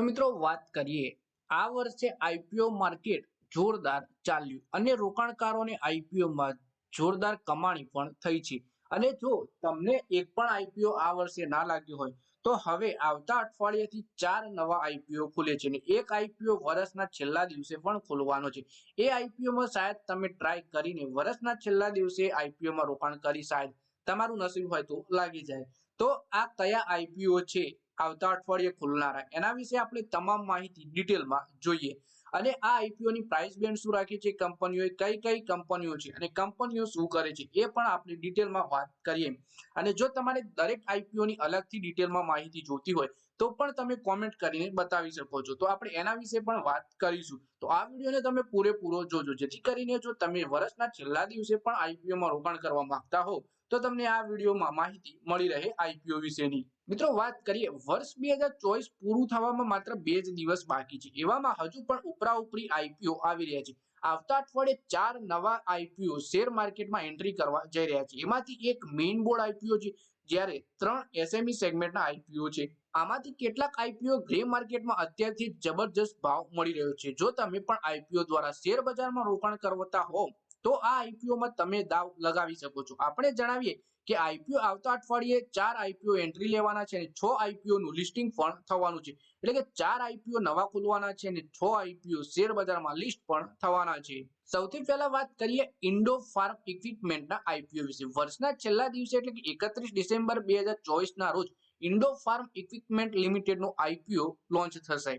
તો મિત્રો વાત કરીએ, આ વર્ષે આઈપીઓ માર્કેટ જોરદાર ચાલ્યું અને રોકાણકારોને આઈપીઓમાં જોરદાર કમાણી પણ થઈ છે. અને જો તમને એક પણ આઈપીઓ આ વર્ષે ના લાગ્યું હોય, તો હવે આવતા અઠવાડિયાથી ચાર નવા આઈપીઓ ખુલે છે અને એક આઈપીઓ વર્ષના છેલ્લા દિવસે પણ ખુલવાનો છે. એ આઈપીઓમાં શાયદ તમે ટ્રાય કરીને વર્ષના છેલ્લા દિવસે આઈપીઓ માં રોકાણ કરી, શાયદ તમારું નસીબ હોય તો લાગી જાય. તો આ કયા આઈપીઓ છે? આવતા અઠવાડિયે ખુલનારા એના વિશે આપણે તમામ માહિતી ડિટેલમાં જોઈએ. અને આ આઈપીઓની પ્રાઇસ બેન્ડ શું રાખી છે? કંપનીઓએ કઈ કઈ કંપનીઓ છે? અને કંપનીઓ શું કરે છે? એ પણ આપણે ડિટેલમાં વાત કરીએ. અને જો તમારે દરેક આઈપીઓ ની અલગથી ડિટેલમાં માહિતી જોતી હોય, તો પણ તમે કોમેન્ટ કરીને બતાવી શકો છો. તો આપણે એના વિશે પણ વાત કરીશું. તો આ વિડીયોને તમે પૂરેપૂરો જોજો. જેથી કરીને જો તમે વર્ષના છેલ્લા દિવસે પણ આઈપીઓ માં રોકાણ કરવા માંગતા હો તો તમને આ વિડીયોમાં માહિતી મળી રહે આઈપીઓ વિશેની. મિત્રો, વાત કરીએ, વર્ષ બે હજાર ચોવીસ પૂરું થવામાં માત્ર બે જ દિવસ બાકી છે. એવામાં હજુ પણ ઉપરા ઉપરી આઈપીઓ આવી રહ્યા છે. આવતા અઠવાડિયે ચાર નવા આઈપીઓ શેર માર્કેટમાં એન્ટ્રી કરવા જઈ રહ્યા છે. એમાંથી એક મેઇન બોર્ડ આઈપીઓ છે, જ્યારે ત્રણ એસએમઈ સેગમેન્ટના આઈપીઓ છે. આમાંથી કેટલાક આઈપીઓ ગ્રે માર્કેટમાં અત્યારથી જબરજસ્ત ભાવ મળી રહ્યો છે. જો તમે પણ આઈપીઓ દ્વારા શેર બજારમાં રોકાણ કરતા હો તો આ આઈપીઓ માં તમે દાવ લગાવી શકો છો. આપણે જણાવીએ કે આઈપીઓ આવતા અઠવાડિયે ચાર આઈપીઓ એન્ટ્રી લેવાના છે અને છ આઈપીઓ નું લિસ્ટિંગ પણ થવાનું છે. એટલે કે ચાર આઈપીઓ નવા ખુલવાના છે અને છ આઈપીઓ શેર બજારમાં લિસ્ટ પણ થવાના છે. સૌથી પહેલા વાત કરીએ ઇન્ડો ફાર્મ ઇક્વિપમેન્ટના આઈપીઓ વિશે. વર્ષના છેલ્લા દિવસે એટલે કે એકત્રીસ ડિસેમ્બર બે હજાર ચોવીસ ના રોજ ઇન્ડો ફાર્મ ઇક્વિપમેન્ટ લિમિટેડનું આઈપીઓ લોન્ચ થશે.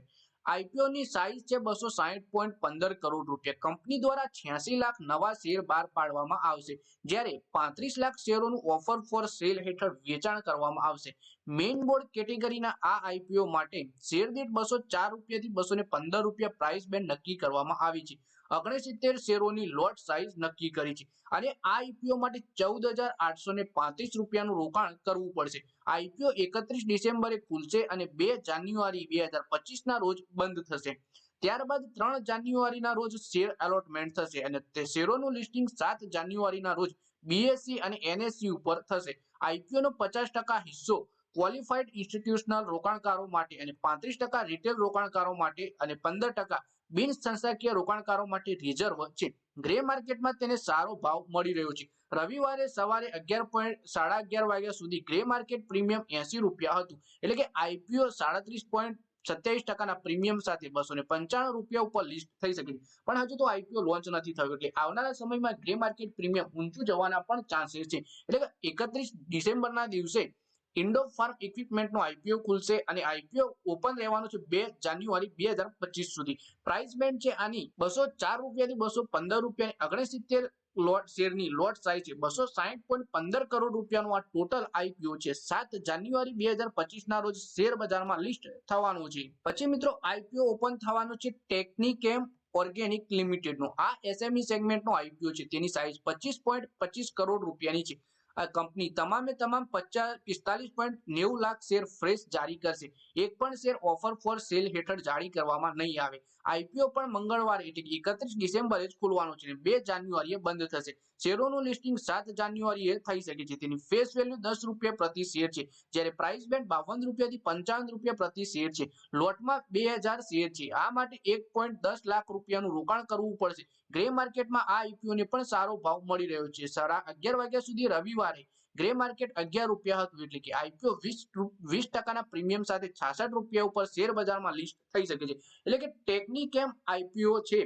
આઈપીઓ ની સાઇઝ છે બસો સાહીઠ પોઈન્ટ પંદર કરોડ રૂપિયા. કંપની દ્વારા છ્યાસી લાખ નવા શેર બહાર પાડવામાં આવશે. જ્યારે પાંત્રીસ લાખ શેરોનું ઓફર ફોર સેલ હેઠળ વેચાણ કરવામાં આવશે. મેઇન બોર્ડ કેટેગરીના આ આઈપીઓ માટે શેર દીઠ બસો ચાર રૂપિયાથી બસો ને પંદર રૂપિયા પ્રાઇસ બેન્ડ નક્કી કરવામાં આવી છે. ઓગણસિત્તેર શેરોની લોટ સાઇઝ નક્કી કરી છે. અને આ આઈપીઓ માટે ચૌદ હજાર આઠસો ને પાંત્રીસ રૂપિયાનું રોકાણ કરવું પડશે. આઈપીઓ એકત્રીસ ડિસેમ્બરે ખુલશે અને બે જાન્યુઆરી બે હજાર પચીસ ના રોજ બંધ થશે. ત્યારબાદ ત્રણ જાન્યુઆરીના રોજ શેર એલોટમેન્ટ થશે અને તે શેરોનું લિસ્ટિંગ સાત જાન્યુઆરીના રોજ બીએસસી અને એનએસસી ઉપર થશે. આઈપીઓ નો પચાસ ટકા હિસ્સો ક્વોલિફાઈડ ઇન્સ્ટિટ્યુશનલ રોકાણકારો માટે અને પાંત્રીસ ટકા રિટેલ રોકાણકારો માટે અને પંદર ટકા બિન સંસ્થાકીય રોકાણકારો માટે રિઝર્વ છે ગ્રે માર્કેટમાં તેને સારો ભાવ મળી રહ્યો છે. રવિવારે સવારે અગિયાર પોઈન્ટ સાડા અગિયાર વાગ્યા સુધી ગ્રે માર્કેટ પ્રીમિયમ એસી રૂપિયા હતું. એટલે કે આઈપીઓ સાડત્રીસ પોઈન્ટ સત્યાવીસ ટકાના પ્રીમિયમ સાથે બસો ને પંચાણું રૂપિયા ઉપર લિસ્ટ થઈ શકે પણ હજુ તો આઈપીઓ લોન્ચ નથી થયું. એટલે આવનારા સમયમાં ગ્રે માર્કેટ પ્રીમિયમ ઊંચું જવાના પણ ચાન્સીસ છે. એટલે કે એકત્રીસ ડિસેમ્બરના દિવસે ઇન્ડો ફાર્મ ઇક્વિપમેન્ટનો આઈપીઓ ખુલશે અને આઈપીઓ ઓપન રહેવાનું છે બે જાન્યુઆરી બે હજાર પચીસ સુધી. પ્રાઇસ બેન્ડ છે આની બસો ચાર રૂપિયાથી બસો પંદર રૂપિયા અગણસિત્તેર લોટ શેરની લોટ સાઈઝ છે. બસો સાહીઠ પોઈન્ટ પંદર કરોડ રૂપિયાનું આ ટોટલ આઈપીઓ છે. સાત જાન્યુઆરી બે હજાર પચીસ ના રોજ શેર બજારમાં લિસ્ટ થવાનું છે. પછી મિત્રો આઈપીઓ ઓપન થવાનું છે ટેકનિકેમ ઓર્ગેનિક લિમિટેડનો આ એસએમઈ સેગમેન્ટનો આઈપીઓ છે. તેની સાઇઝ પચીસ પોઈન્ટ પચીસ કરોડ રૂપિયાની છે. આ કંપની તમામે તમામ પચાસ, પિસ્તાલીસ પોઈન્ટ નેવું લાખ શેર ફ્રેશ જારી કરશે. એક પણ શેર ઓફર ફોર સેલ હેઠળ જારી કરવામાં નહીં આવે. આઈપીઓ પણ મંગળવારે એટલે કે એકત્રીસ ડિસેમ્બરે જ ખોલવાનું છે બે જાન્યુઆરીએ બંધ થશે. શેરોનું લિસ્ટિંગ સાત જાન્યુઆરીએ થઈ શકે છે. તેની ફેસ વેલ્યુ દસ રૂપિયા પ્રતિ શેર છે. જ્યારે પ્રાઇસ બેન્ડ બાવન રૂપિયાથી પંચાવન રૂપિયા પ્રતિ શેર છે. લોટમાં બે હજાર શેર છે. આ માટે એક પોઈન્ટ દસ લાખ રૂપિયાનું રોકાણ કરવું પડશે. ગ્રે માર્કેટમાં આ આઈપીઓને પણ સારો ભાવ મળી રહ્યો છે. સાડા અગિયાર વાગ્યા સુધી રવિવારે ગ્રે માર્કેટ અગિયાર રૂપિયા હતું એટલે કે આઈપીઓ વીસ વીસ ટકાના પ્રીમિયમ સાથે છાસઠ રૂપિયા ઉપર શેર બજારમાં લિસ્ટ થઈ શકે છે. એટલે કે ટેકનિકેમ આઈપીઓ છે.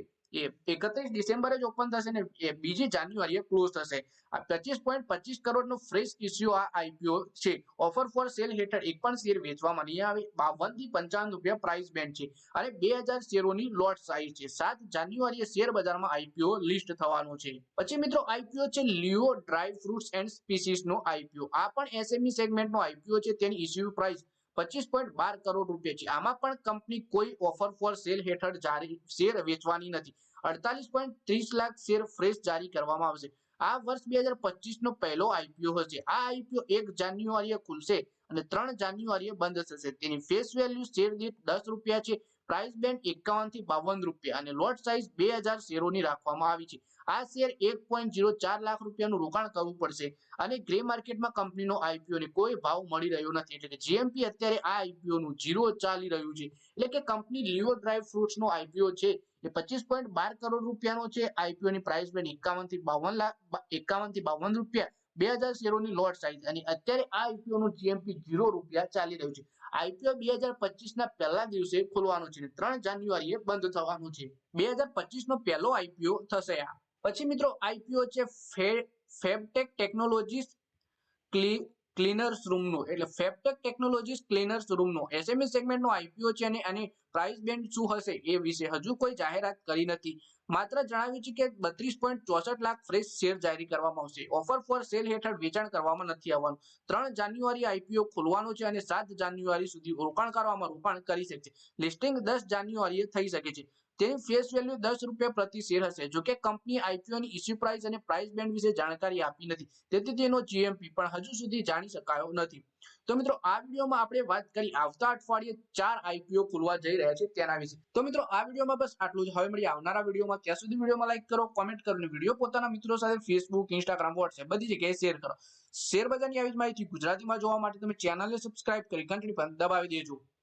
એકત્રીસ ડિસેમ્બરે જ ઓપન થશે ને બીજી જાન્યુઆરીએ ક્લોઝ થશે. આ પચીસ પોઈન્ટ પચીસ કરોડનો ફ્રેશ ઇસ્યુ આ આઈપીઓ છે. ઓફર ફોર સેલ હેઠળ એક પણ શેર વેચવામાં નહીં આવે. બાવનથી પંચાવન રૂપિયા પ્રાઇસ બેન્ડ છે. અને બે હજાર શેરોની લોટ સાઇઝ છે. સાત જાન્યુઆરીએ શેર બજારમાં આઈપીઓ લિસ્ટ થવાનું છે. પછી મિત્રો આઈપીઓ છે Leo dry fruits and spices no IPO આ પણ એસએમઈ સેગમેન્ટનો આઈપીઓ છે. તેની ઇસ્યુ પ્રાઇસ પચીસ પોઈન્ટ બાર કરોડ રૂપિયા છે. આમાં પણ કંપની કોઈ ઓફર ફોર સેલ હેઠળ જારી શેર વેચવાની નથી. અડતાલીસ પોઈન્ટ ત્રીસ લાખ શેર ફ્રેશ જારી કરવામાં આવશે. આ વર્ષ બે હજાર પહેલો આઈપીઓ હશે. આ આઈપીઓ એક જાન્યુઆરીએ ખુલશે અને ત્રણ જાન્યુઆરીએ બંધ થશે. તેની ફેસ વેલ્યુ શેર દીઠ દસ રૂપિયા છે. પ્રાઇસ બેન્ડ એકાવનથી બાવન રૂપિયા અને લોટ સાઇઝ બે શેરોની રાખવામાં આવી છે. આ શેર એક પોઈન્ટ ઝીરો ચાર લાખ રૂપિયાનું રોકાણ કરવું પડશે અને ગ્રે માર્કેટમાં કંપનીનો આઈપીઓ ને કોઈ ભાવ મળી રહ્યો નથી. એટલે કે જીએમપી અત્યારે આ આઈપીઓ નું ઝીરો ચાલી રહ્યું છે. એટલે કે કંપની લિયો ડ્રાય ફ્રૂટ્સ નો આઈપીઓ છે. એ પચીસ પોઈન્ટ બાર કરોડ રૂપિયાનો છે આઈપીઓ ની પ્રાઇસ બેન્ડ એકાવનથી બાવન લાખ એકાવનથી બાવન રૂપિયા, બે હજાર શેરોની લોટ સાઈઝ અને અત્યારે આ આઈપીઓ નું જીએમપી ઝીરો રૂપિયા ચાલી રહ્યું છે. આઈપીઓ બે હજાર પચીસ ના પહેલા દિવસે ખોલવાનું છે ત્રણ ત્રણ જાન્યુઆરીએ બંધ થવાનું છે. બે હજાર પચીસ નો પહેલો આઈપીઓ થશે આ. પછી મિત્રો આઈપીઓ છે ફેબટેક ટેકનોલોજીસ ક્લીનર્સ રૂમનો એટલે ફેપટેક ટેકનોલોજીસ ક્લીનર્સ રૂમનો એસએમએસ સેગમેન્ટનો આઈપીઓ છે અને આની પ્રાઇસ બેન્ડ શું હશે એ વિશે હજુ કોઈ જાહેરાત કરી નથી. માત્ર જણાવ્યું છે કે બત્રીસ પોઈન્ટ ચોસઠ લાખ ફ્રેશ શેર જારી કરવામાં આવશે. ઓફર ફોર સેલ હેઠળ વેચાણ કરવામાં નથી આવવાનું. ત્રણ જાન્યુઆરી આઈપીઓ ખોલવાનો છે અને સાત જાન્યુઆરી સુધી રોકાણકારોમાં રોકાણ કરી શકશે. લિસ્ટિંગ દસ જાન્યુઆરીએ થઈ શકે છે. તેની ફેસ વેલ્યુ દસ રૂપિયા પ્રતિ શેર હશે. જોકે કંપની આઈપીઓ ની ઇસ્યુ પ્રાઇસ અને પ્રાઇસ બેન્ડ વિશે જાણકારી આપી નથી. તેથી તેનો જીએમપી પણ હજુ સુધી જાણી શકાયો નથી. તો મિત્રો, આ વિડીયોમાં આપણે વાત કરી આવતા અઠવાડિયે ચાર આઈપીઓ ખુલવા જઈ રહ્યા છે તેના વિશે. તો મિત્રો, આ વિડીયોમાં બસ આટલું જ. હવે મળી આવનારા વિડીયોમાં. ત્યાં સુધી વિડીયોમાં લાઈક કરો કોમેન્ટ કરો અને વીડિયો પોતાના મિત્રો સાથે ફેસબુક ઇન્સ્ટાગ્રામ વોટ્સએપ બધી જગ્યાએ શેર કરો. શેર બજારની આવી જ માહિતી ગુજરાતીમાં જોવા માટે તમે ચેનલને સબસ્ક્રાઇબ કરી ઘંટડી પણ દબાવી દેજો.